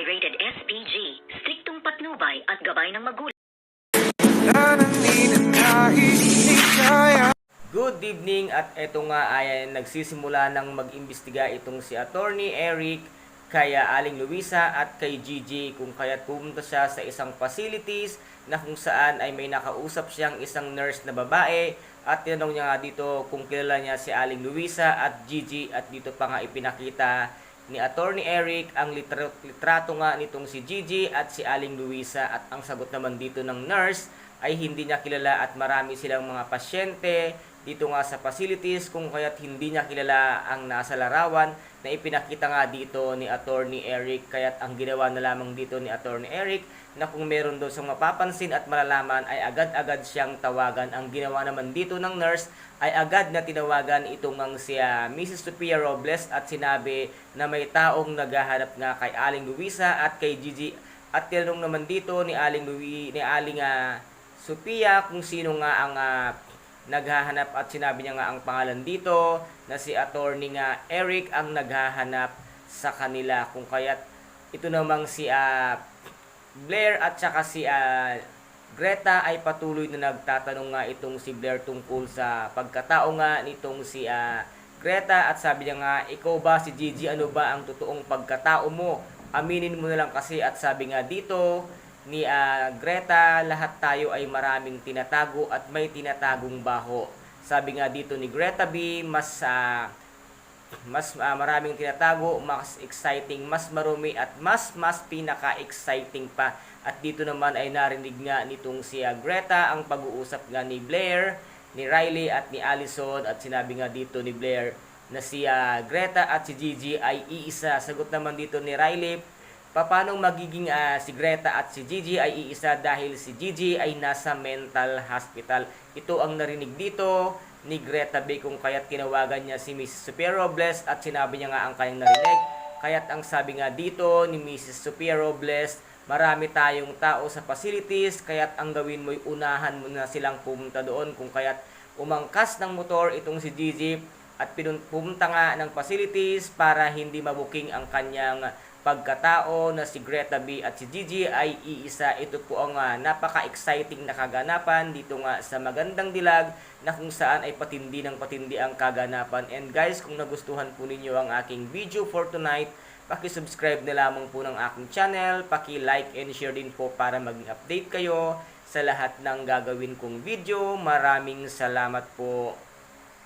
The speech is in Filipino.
ay rated SPG, striktong patnubay at gabay ng magulang. Good evening at eto nga ay nagsisimula ng mag-imbestiga itong si Attorney Eric kaya Aling Luisa at kay Gigi kung kaya't pumunta siya sa isang facilities na kung saan ay may nakausap siyang isang nurse na babae at tinanong niya nga dito kung kilala niya si Aling Luisa at Gigi at dito pa nga ipinakita ni Attorney Eric ang litra- litrato nga nitong si Gigi at si Aling Luisa. At ang sagot naman dito ng nurse ay hindi niya kilala at marami silang mga pasyente dito nga sa facilities kung kaya't hindi niya kilala ang nasa larawan na ipinakita nga dito ni Attorney Eric kaya't ang ginawa na lamang dito ni Attorney Eric na kung meron doon siyang mapapansin at malalaman ay agad-agad siyang tawagan ang ginawa naman dito ng nurse ay agad na tinawagan itong ang si Mrs. Sophia Robles at sinabi na may taong naghahanap nga kay Aling Luisa at kay Gigi at tinanong naman dito ni Aling Louis ni Aling ah, Sophia kung sino nga ang ah, naghahanap at sinabi niya nga ang pangalan dito na si attorney nga Eric ang naghahanap sa kanila. Kung kaya't ito namang si ah, Blair at saka si ah, Greta ay patuloy na nagtatanong nga itong si Blair tungkol sa pagkatao nga nitong si ah, Greta. At sabi niya nga ikaw ba si Gigi? Ano ba ang totoong pagkatao mo? Aminin mo na lang kasi. At sabi nga dito ni ah, Greta, lahat tayo ay maraming tinatago at may tinatagong baho. Sabi nga dito ni Greta B, mas ah, mas ah, maraming tinatago, mas exciting, mas marumi at mas mas pinaka-exciting pa. At dito naman ay narinig nga nitong si ah, Greta ang pag-uusap nga ni Blair, ni Riley at ni Allison at sinabi nga dito ni Blair na si ah, Greta at si Gigi ay iisa. Sagot naman dito ni Riley, paano magiging ah, si Greta at si Gigi ay iisa dahil si Gigi ay nasa mental hospital. Ito ang narinig dito ni Greta B kung kaya't tinawagan niya si Mrs. Sophia Robles at sinabi niya nga ang kanyang narinig. Kaya't ang sabi nga dito ni Mrs. Sophia Robles, marami tayong tao sa facilities, kaya't ang gawin mo'y unahan mo na silang pumunta doon kung kaya't umangkas ng motor itong si Gigi at pumunta nga ng facilities para hindi mabuking ang kanyang pagkatao na si Greta B at si Gigi ay iisa. Ito po ang ah, napaka-exciting na kaganapan dito nga sa Magandang Dilag na kung saan ay patindi ng patindi ang kaganapan. And guys, kung nagustuhan po ninyo ang aking video for tonight, paki-subscribe na lamang po ng aking channel, paki-like and share din po para maging update kayo sa lahat ng gagawin kong video. Maraming salamat po.